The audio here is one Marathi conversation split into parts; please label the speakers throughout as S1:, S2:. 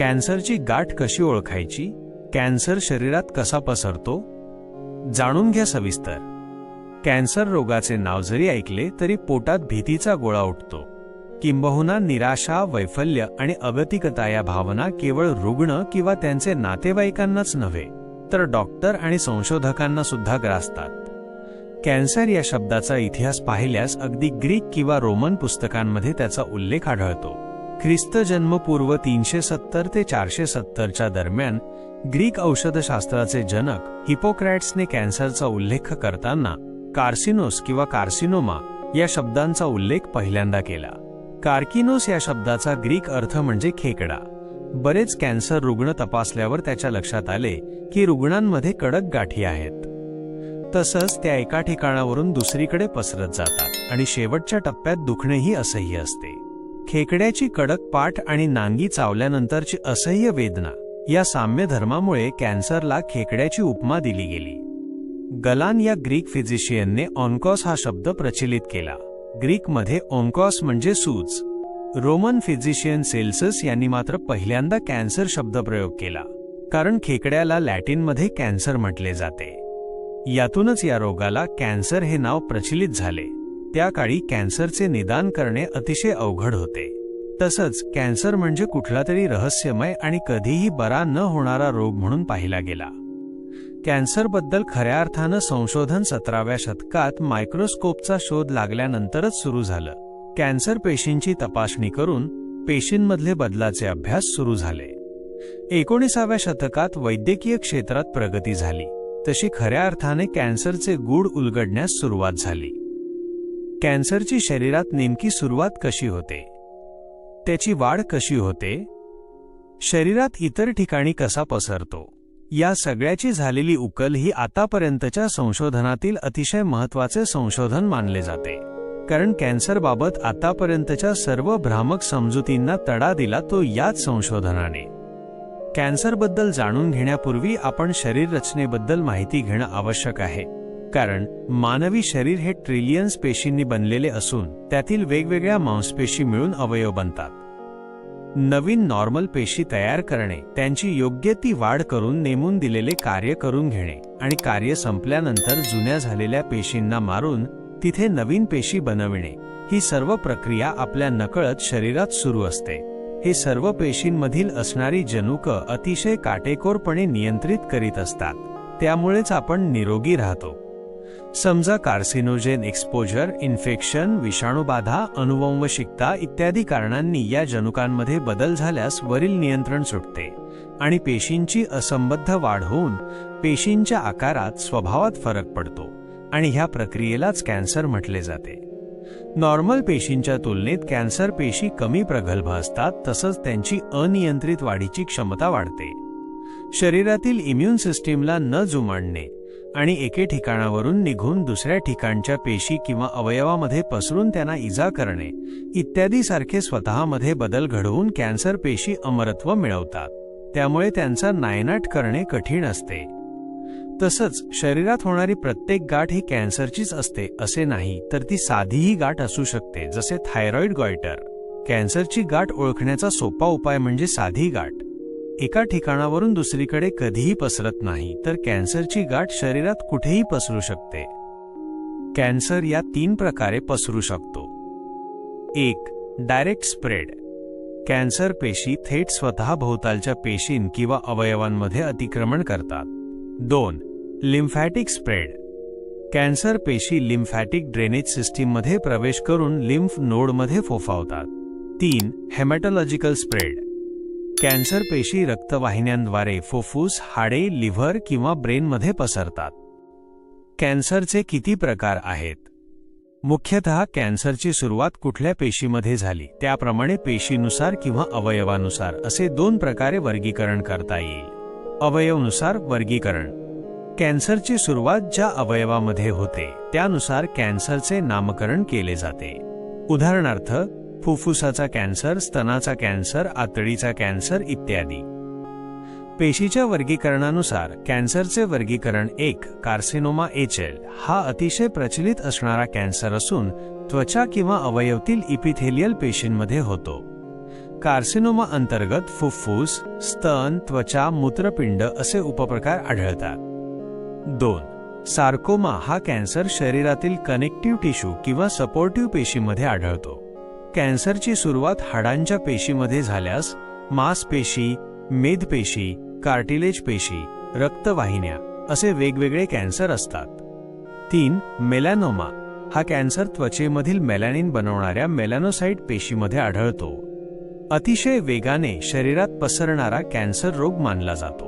S1: कॅन्सरची गाठ कशी ओळखायची? कॅन्सर शरीरात कसा पसरतो? जाणून घ्या सविस्तर. कॅन्सर रोगाचे नाव जरी ऐकले तरी पोटात भीतीचा गोळा उठतो. किंबहुना निराशा वैफल्य आणि अगतिकता या भावना केवळ रुग्ण किंवा त्यांचे नातेवाईकांनाच नव्हे तर डॉक्टर आणि संशोधकांना सुद्धा ग्रासतात. कॅन्सर या शब्दाचा इतिहास पाहिल्यास अगदी ग्रीक किंवा रोमन पुस्तकांमध्ये त्याचा उल्लेख आढळतो. ख्रिस्त जन्मपूर्व तीनशे सत्तर ते चारशे सत्तरच्या दरम्यान ग्रीक औषधशास्त्राचे जनक हिपोक्रॅट्सने कॅन्सरचा उल्लेख करताना कार्सिनोस किंवा कार्सिनोमा या शब्दांचा उल्लेख पहिल्यांदा केला. कार्किनोस या शब्दाचा ग्रीक अर्थ म्हणजे खेकडा. बरेच कॅन्सर रुग्ण तपासल्यावर त्याच्या लक्षात आले की रुग्णांमध्ये कडक गाठी आहेत. तसंच त्या एका ठिकाणावरून दुसरीकडे पसरत जातात आणि शेवटच्या टप्प्यात दुखणेही असह्य असते. खेकड्याची कडक पाठ आणि नांगी चावल्यानंतरची असह्य वेदना या साम्य धर्मामुळे कॅन्सरला खेकड्याची उपमा दिली गेली. गलान या ग्रीक फिजिशियनने ऑनकॉस हा शब्द प्रचलित केला. ग्रीकमध्ये ऑनकॉस म्हणजे सूज. रोमन फिजिशियन सेल्सस यांनी मात्र पहिल्यांदा कॅन्सर शब्द प्रयोग केला कारण खेकड्याला लॅटिनमध्ये कॅन्सर म्हटले जाते. यातूनच या रोगाला कॅन्सर हे नाव प्रचलित झाले. त्या काळी कॅन्सरचे निदान करणे अतिशय अवघड होते. तसंच कॅन्सर म्हणजे कुठला तरी रहस्यमय आणि कधीही बरा न होणारा रोग म्हणून पाहिला गेला. कॅन्सरबद्दल खऱ्या अर्थानं संशोधन सतराव्या शतकात मायक्रोस्कोपचा शोध लागल्यानंतरच सुरू झालं. कॅन्सर पेशींची तपासणी करून पेशींमधले बदलाचे अभ्यास सुरू झाले. एकोणीसाव्या शतकात वैद्यकीय क्षेत्रात प्रगती झाली. तशी खऱ्या अर्थाने कॅन्सरचे गूढ उलगडण्यास सुरुवात झाली. कॅन्सरची शरीरात नेमकी सुरुवात कशी होते? त्याची वाढ कशी होते? शरीरात इतर ठिकाणी कसा पसरतो? या सगळ्याची झालेली उकल ही आतापर्यंतच्या संशोधनातील अतिशय महत्त्वाचे संशोधन मानले जाते. कारण कॅन्सरबाबत आतापर्यंतच्या सर्व भ्रामक समजुतींना तडा दिला तो याच संशोधनाने. कॅन्सरबद्दल जाणून घेण्यापूर्वी आपण शरीर रचनेबद्दल माहिती घेणं आवश्यक आहे. कारण मानवी शरीर हे ट्रिलियन्स पेशींनी बनलेले असून त्यातील वेगवेगळ्या मांसपेशी मिळून अवयव बनतात. नवीन नॉर्मल पेशी तयार करणे त्यांची योग्य ती वाढ करून नेमून दिलेले कार्य करून घेणे आणि कार्य संपल्यानंतर जुन्या झालेल्या पेशींना मारून तिथे नवीन पेशी बनविणे ही सर्व प्रक्रिया आपल्या नकळत शरीरात सुरू असते. हे सर्व पेशींमधील असणारी जनुक अतिशय काटेकोरपणे नियंत्रित करीत असतात. त्यामुळेच आपण निरोगी राहतो. समजा कार्सिनोजेन एक्सपोजर इन्फेक्शन विषाणूबाधा अनुवंशिकता इत्यादी कारणांनी या जनुकांमध्ये बदल झाल्यास वरील नियंत्रण सुटते आणि पेशींची असंबद्ध वाढ होऊन पेशींच्या आकारात स्वभावात फरक पडतो आणि ह्या प्रक्रियेलाच कॅन्सर म्हटले जाते. नॉर्मल पेशींच्या तुलनेत कॅन्सर पेशी कमी प्रगल्भ असतात तसंच त्यांची अनियंत्रित वाढीची क्षमता वाढते. शरीरातील इम्युन सिस्टीमला न जुमाडणे आणि एके ठिकाणावरून निघून दुसऱ्या ठिकाणच्या पेशी किंवा अवयवामध्ये पसरून त्यांना इजा करणे इत्यादी सारखे स्वतःमध्ये बदल घडवून कॅन्सर पेशी अमरत्व मिळवतात. त्यामुळे त्यांचा नायनाट करणे कठीण असते. तसंच शरीरात होणारी प्रत्येक गाठ ही कॅन्सरचीच असते असे नाही तर ती साधीही गाठ असू शकते जसे थायरॉइड गॉयटर. कॅन्सरची गाठ ओळखण्याचा सोपा उपाय म्हणजे साधी गाठ. एका ठिकाणावरून दुसरीकडे कधीही पसरत नाही तर कॅन्सरची गाठ शरीरात कुठेही पसरू शकते. कॅन्सर या तीन प्रकारे पसरू शकतो. एक डायरेक्ट स्प्रेड. कॅन्सर पेशी थेट स्वतः भोवतालच्या पेशीं किंवा अवयवांमध्ये अतिक्रमण करतात. दोन लिम्फॅटिक स्प्रेड. कॅन्सर पेशी लिम्फॅटिक ड्रेनेज सिस्टीममध्ये प्रवेश करून लिम्फ नोडमध्ये फोफावतात. तीन हेमॅटॉलॉजिकल स्प्रेड. कॅन्सर पेशी रक्तवाहिन्यांद्वारे फुफ्फुस हाडे लिव्हर किंवा ब्रेनमध्ये पसरतात. कॅन्सरचे किती प्रकार आहेत? मुख्यतः कॅन्सरची सुरुवात कुठल्या पेशीमध्ये झाली त्याप्रमाणे पेशीनुसार किंवा अवयवानुसार असे दोन प्रकारे वर्गीकरण करता येईल. अवयवनुसार वर्गीकरण. कॅन्सरची सुरुवात ज्या अवयवामध्ये होते त्यानुसार कॅन्सरचे नामकरण केले जाते. उदाहरणार्थ फुफ्फुसाचा कॅन्सर स्तनाचा कॅन्सर आतडीचा कॅन्सर इत्यादी. पेशीच्या वर्गीकरणानुसार कॅन्सरचे वर्गीकरण एक कार्सिनोमा एचेल हा अतिशय प्रचलित असणारा कॅन्सर असून त्वचा किंवा अवयवतील इपिथेलियल पेशींमध्ये होतो. कार्सिनोमा अंतर्गत फुफ्फुस स्तन त्वचा मूत्रपिंड असे उपप्रकार आढळतात. दोन सार्कोमा हा कॅन्सर शरीरातील कनेक्टिव्ह टिश्यू किंवा सपोर्टिव्ह पेशीमध्ये आढळतो. कॅन्सरची सुरुवात हाडांच्या पेशीमध्ये झाल्यास मांसपेशी मेदपेशी कार्टिलेज पेशी रक्तवाहिन्या असे वेगवेगळे कॅन्सर असतात. तीन मेलॅनोमा हा कॅन्सर त्वचेमधील मेलॅनिन बनवणाऱ्या मेलॅनोसाईट पेशीमध्ये आढळतो. अतिशय वेगाने शरीरात पसरणारा कॅन्सर रोग मानला जातो.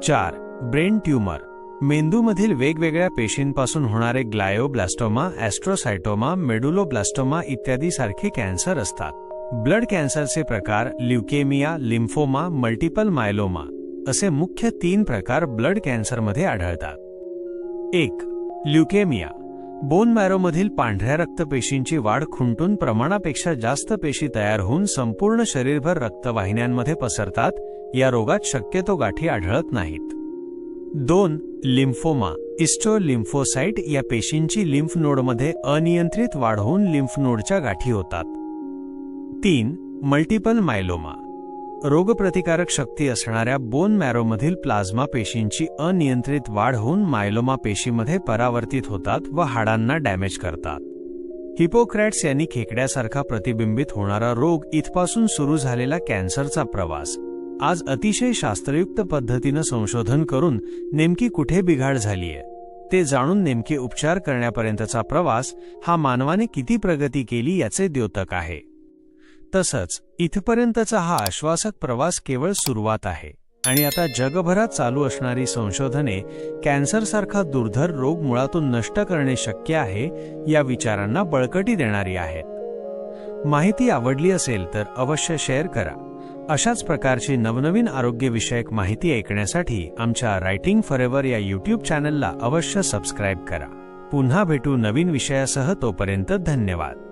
S1: चार ब्रेन ट्यूमर मेंदूमधील वेगवेगळ्या पेशींपासून होणारे ग्लायोब्लास्टोमा ॲस्ट्रोसायटोमा मेडुलोब्लास्टोमा इत्यादी सारखे कॅन्सर असतात. ब्लड कॅन्सरचे प्रकार ल्युकेमिया लिम्फोमा मल्टिपल मायलोमा असे मुख्य तीन प्रकार ब्लड कॅन्सरमध्ये आढळतात. एक ल्युकेमिया. बोन मॅरोमधील पांढऱ्या रक्तपेशींची वाढ खुंटून प्रमाणापेक्षा जास्त पेशी तयार होऊन संपूर्ण शरीरभर रक्तवाहिन्यांमध्ये पसरतात या रोगात शक्यतो गाठी आढळत नाहीत. दोन लिम्फोमा. इस्टो लिम्फोसाइट या पेशींची लिम्फ नोडमध्ये अनियंत्रित वाढ होऊन लिम्फ नोडच्या गाठी होतात. तीन मल्टिपल मायलोमा. रोगप्रतिकारक शक्ती असणाऱ्या बोन मॅरोमधील प्लाझ्मा पेशींची अनियंत्रित वाढ होऊन मायलोमा पेशीमध्ये परावर्तित होतात व हाडांना डॅमेज करतात. हिपोक्रॅट्स यांनी खेकड्यासारखा प्रतिबिंबित होणारा रोग इथपासून सुरू झालेला कॅन्सरचा प्रवास. आज अतिशय शास्त्रयुक्त पद्धतीनं संशोधन करून नेमकी कुठे बिघाड झालीय ते जाणून नेमके उपचार करण्यापर्यंतचा प्रवास हा मानवाने किती प्रगती केली याचे द्योतक आहे. तसंच इथपर्यंतचा हा आश्वासक प्रवास केवळ सुरुवात आहे आणि आता जगभरात चालू असणारी संशोधने कॅन्सरसारखा दुर्धर रोग मुळातून नष्ट करणे शक्य आहे या विचारांना बळकटी देणारी आहेत. माहिती आवडली असेल तर अवश्य शेअर करा. अशाच प्रकारची नवनवीन आरोग्यविषयक माहिती ऐकण्यासाठी आमच्या रायटिंग फॉरेवर या यूट्यूब चॅनलला अवश्य सबस्क्राईब करा. पुन्हा भेटू नवीन विषयासह तोपर्यंत धन्यवाद.